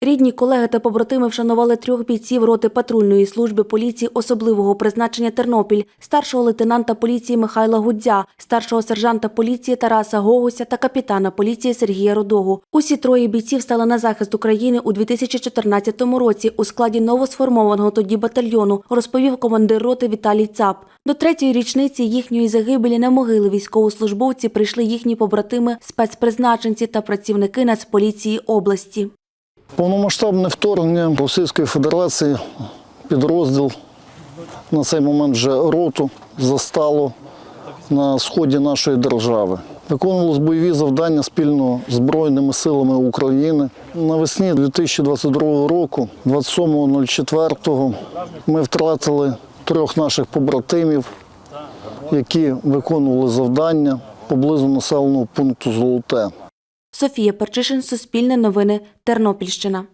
Рідні, колеги та побратими вшанували трьох бійців роти патрульної служби поліції особливого призначення Тернопіль, старшого лейтенанта поліції Михайла Гудзя, старшого сержанта поліції Тараса Гогуся та капітана поліції Сергія Родогу. Усі троє бійців стали на захист України у 2014 році у складі новосформованого тоді батальйону, розповів командир роти Віталій Цап. До третьої річниці їхньої загибелі на могили військовослужбовці прийшли їхні побратими, спецпризначенці та працівники Нацполіції області. Повномасштабне вторгнення Російської Федерації, підрозділ на цей момент вже роту застало на сході нашої держави. Виконувалися бойові завдання спільно з Збройними силами України. Навесні 2022 року, 27.04, ми втратили трьох наших побратимів, які виконували завдання поблизу населеного пункту Золоте. Софія Перчишин, Суспільне новини, Тернопільщина.